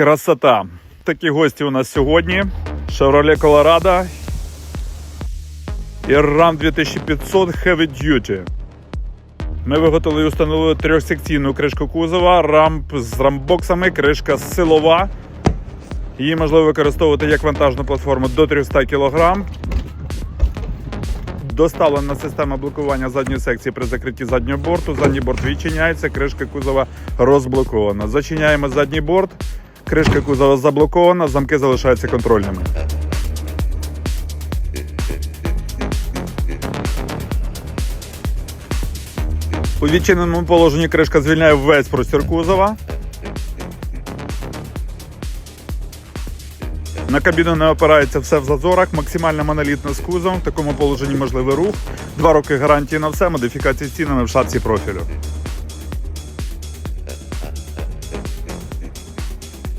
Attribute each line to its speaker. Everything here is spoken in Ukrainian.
Speaker 1: Красота. Такі гості у нас сьогодні. Chevrolet Colorado і RAM 2500 Heavy Duty. Ми виготовили і установили трьохсекційну кришку кузова, рамп з рамбоксами, кришка силова. Її можливо використовувати як вантажну платформу до 300 кг. Доставлена система блокування задньої секції при закритті заднього борту. Задній борт відчиняється, кришка кузова розблокована. Зачиняємо задній борт, кришка кузова заблокована, замки залишаються контрольними. У відчиненому положенні кришка звільняє весь простір кузова. На кабіну не опирається все в зазорах, максимально монолітно з кузовом. В такому положенні можливий рух. Два роки гарантії на все, модифікації з цінами в шапці профілю.